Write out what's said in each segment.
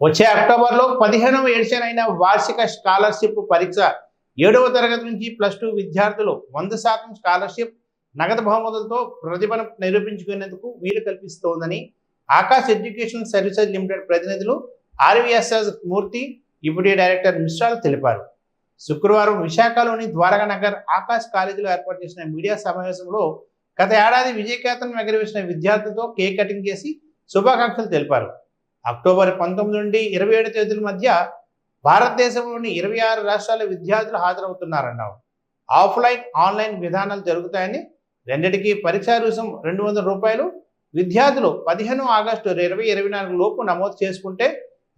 వచ్చే అక్టోబర్లో పదిహేనవ ఎడిషన్ అయిన వార్షిక స్కాలర్షిప్ పరీక్ష ఏడవ తరగతి నుంచి ప్లస్ టూ విద్యార్థులు వంద శాతం స్కాలర్షిప్ నగదు బహుమతులతో ప్రతిభను నిరూపించుకునేందుకు వీలు కల్పిస్తోందని ఆకాశ్ ఎడ్యుకేషన్ సర్వీసెస్ లిమిటెడ్ ప్రతినిధులు ఆర్వీఎస్ఎస్ మూర్తి డిప్యూటీ డైరెక్టర్ మిశ్రాల్ తెలిపారు. శుక్రవారం విశాఖలోని ద్వారకా నగర్ ఆకాశ్ కాలేజీలో ఏర్పాటు చేసిన మీడియా సమావేశంలో గత ఏడాది విజయకేతన్ ఎగరవేసిన విద్యార్థులతో కేక్ కటింగ్ చేసి శుభాకాంక్షలు తెలిపారు. అక్టోబర్ పంతొమ్మిది నుండి ఇరవై ఏడు తేదీల మధ్య భారతదేశంలోని ఇరవై ఆరు రాష్ట్రాల విద్యార్థులు హాజరవుతున్నారన్నావు ఆఫ్లైన్ ఆన్లైన్ విధానాలు జరుగుతాయని రెండిటికి పరీక్షా రుసుం రెండు వందల రూపాయలు. విద్యార్థులు పదిహేను ఆగస్టు ఇరవై ఇరవై నాలుగు లోపు నమోదు చేసుకుంటే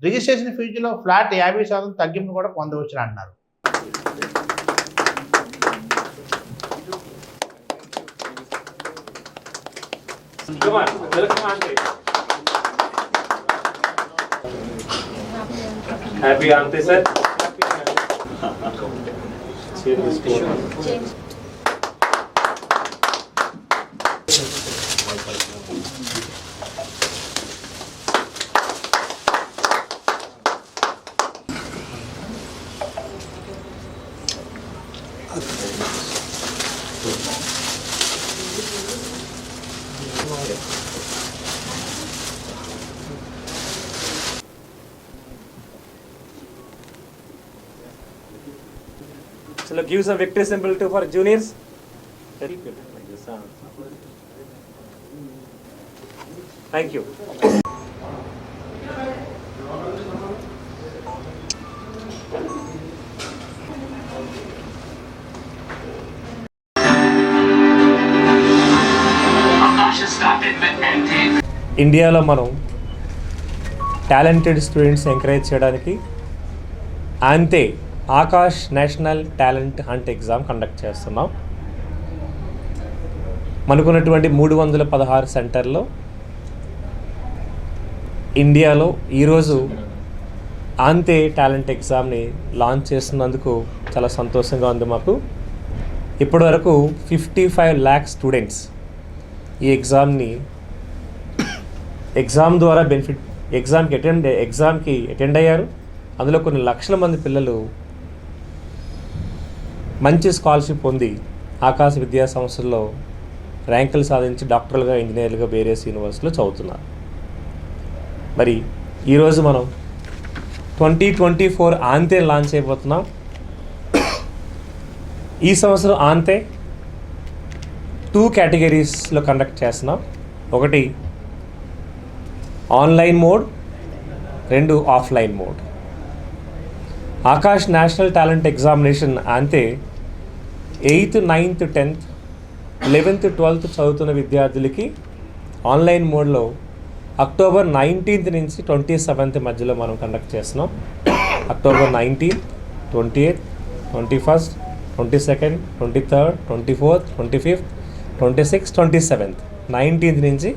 రిజిస్ట్రేషన్ ఫీజులో ఫ్లాట్ యాభై శాతం తగ్గింపు కూడా పొందవచ్చు అన్నారు Come on, welcome on. Happy Auntie, sir? Thank you. So Chalo, give some victory symbol to for juniors. Very good. Thank you. ఇండియాలో మనం టాలెంటెడ్ స్టూడెంట్స్ ఎంకరేజ్ చేయడానికి అంతే Aakash national talent hunt exam conduct చేస్తున్నాం. మనకున్నటువంటి మూడు వందల పదహారు సెంటర్లో ఇండియాలో ఈరోజు అంతే టాలెంట్ ఎగ్జామ్ని లాంచ్ చేస్తున్నందుకు చాలా సంతోషంగా ఉంది మాకు. ఇప్పటివరకు ఫిఫ్టీ ఫైవ్ ల్యాక్ స్టూడెంట్స్ ఈ ఎగ్జామ్ని ఎగ్జామ్ ద్వారా బెనిఫిట్ ఎగ్జామ్కి అటెండ్ ఎగ్జామ్కి అటెండ్ అయ్యారు. అందులో కొన్ని లక్షల మంది పిల్లలు మంచి స్కాలర్షిప్ పొంది ఆకాశ విద్యా సంస్థల్లో ర్యాంకులు సాధించి డాక్టర్లుగా ఇంజనీర్లుగా వేరియస్ యూనివర్సిటీలో చదువుతున్నారు. మరి ఈరోజు మనం ట్వంటీ ట్వంటీ ఫోర్ ఆంతే లాంచ్ అయిపోతున్నాం. ఈ సంవత్సరం ఆంతే టూ కేటగిరీస్లో కండక్ట్ చేస్తున్నాం. ఒకటి ఆన్లైన్ మోడ్ రెండు offline mode. Aakash national talent examination అంతే eighth ninth tenth eleventh twelfth చదువుతున్న విద్యార్థులకి ఆన్లైన్ మోడ్లో అక్టోబర్ నైన్టీన్త్ నుంచి ట్వంటీ సెవెంత్ మధ్యలో మనం కండక్ట్ చేస్తున్నాం. October nineteenth twenty eighth twenty first twenty second twenty third twenty fourth twenty fifth twenty sixth twenty seventh. Nineteenth నుంచి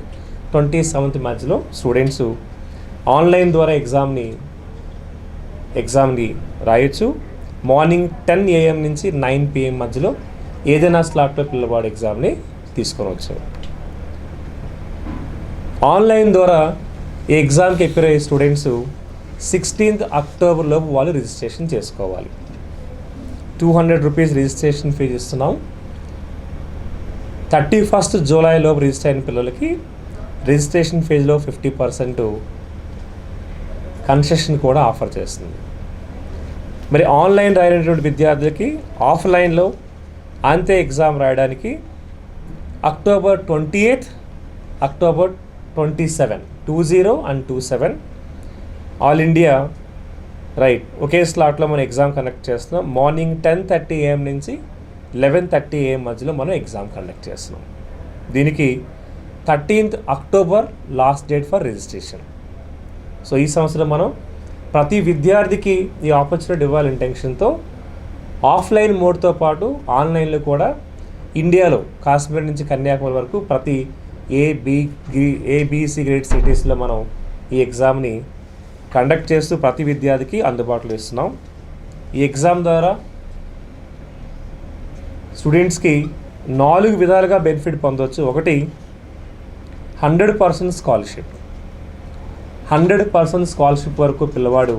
twenty seventh మధ్యలో students online ద్వారా ఎగ్జామ్ని ఎగ్జామ్ని రాయొచ్చు. మార్నింగ్ టెన్ ఏఎం నుంచి నైన్ పిఎం మధ్యలో ఏదైనా స్లాట్లో పిల్లవాడు ఎగ్జామ్ని తీసుకొనవచ్చు ఆన్లైన్ ద్వారా ఈ ఎగ్జామ్కి ఎప్పిర్ అయ్యే స్టూడెంట్స్ సిక్స్టీన్త్ అక్టోబర్లోపు వాళ్ళు రిజిస్ట్రేషన్ చేసుకోవాలి. Two hundred rupees registration fee ఇస్తున్నాం. థర్టీ ఫస్ట్ జూలైలోపు రిజిస్టర్ అయిన పిల్లలకి రిజిస్ట్రేషన్ ఫీజులో ఫిఫ్టీ పర్సెంట్ కన్సెషన్ కూడా ఆఫర్ చేస్తుంది. మరి ఆన్లైన్ రాయనటువంటి విద్యార్థులకి ఆఫ్లైన్లో అంతే ఎగ్జామ్ రాయడానికి October twenty eighth October twenty seven two zero and two seven. All India right ఒకే స్లాట్లో మనం ఎగ్జామ్ కండక్ట్ చేస్తున్నాం. మార్నింగ్ టెన్ థర్టీ ఏఎం నుంచి లెవెన్ థర్టీ ఏఎం మధ్యలో మనం ఎగ్జామ్ కండక్ట్ చేస్తున్నాం. దీనికి thirteenth October last date for registration. So ఈ సంవత్సరం మనం ప్రతి విద్యార్థికి ఈ ఆపర్చునిటీ ఇవ్వాలి ఇంటెన్షన్తో ఆఫ్లైన్ మోడ్తో పాటు ఆన్లైన్లో కూడా ఇండియాలో కాశ్మీర్ నుంచి కన్యాకుమారి వరకు ప్రతి ఏబి ఏబిసి గ్రేడ్ సిటీస్లో మనం ఈ ఎగ్జామ్ని కండక్ట్ చేస్తూ ప్రతి విద్యార్థికి అందుబాటులో ఇస్తున్నాం. ఈ ఎగ్జామ్ ద్వారా స్టూడెంట్స్కి నాలుగు విధాలుగా బెనిఫిట్ పొందవచ్చు ఒకటి hundred percent scholarship. Hundred percent scholarship వరకు పిల్లవాడు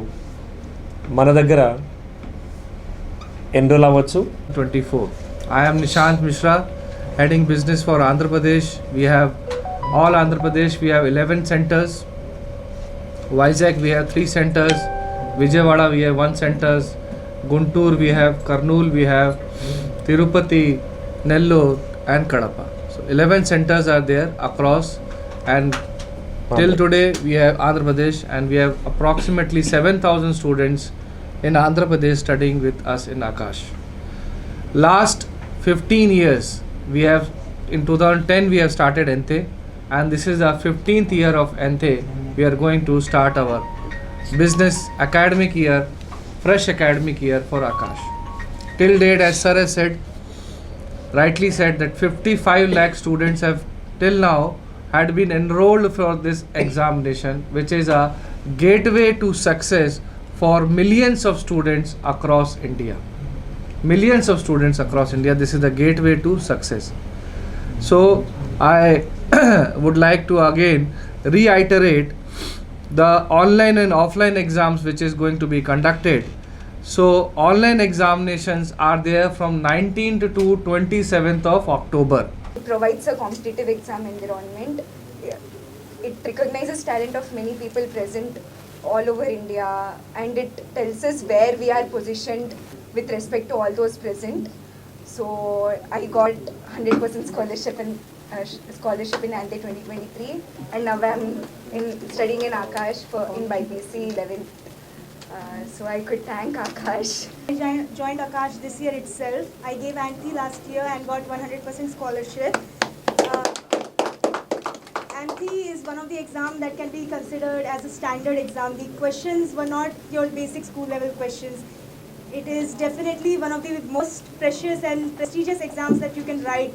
మన దగ్గర ఎన్రోల్ అవ్వచ్చు. Twenty four. I'm Nishant Mishra heading business for Andhra Pradesh we have all Andhra Pradesh we have eleven centres Vizag we have three centres Vijayawada we have one centres Guntur we have Kurnool we have Tirupati Nellore and Kadapa so eleven centres are there across and till today we have Andhra Pradesh, and we have approximately 7,000 students in Andhra Pradesh studying with us in Akash. Last 15 years, we have in 2010 we have started Ente, and this is our 15th year of Ente. We are going to start our business academic year, fresh academic year for Akash. Till date, as Sir has said, rightly said that 55 lakh students have till now had been enrolled for this examination which is a gateway to success for millions of students across india. Millions of students across india this is the gateway to success. So i would like to again reiterate the online and offline exams which is going to be conducted. So online examinations are there from 19th to 27th of october provides a competitive exam environment. It recognizes talent of many people present all over India and it tells us where we are positioned with respect to all those present. So I got 100% scholarship in uh, scholarship in Ante 2023 and now I'm in studying in Akash for in BIPC 11th. Uh, so I could thank Akash. I joined- Akash this year itself. I gave ANTI last year and got 100% scholarship. Uh, ANTI is one of the exam that can be considered as a standard exam. The questions were not your basic school level questions. It is definitely one of the most precious and prestigious exams that you can write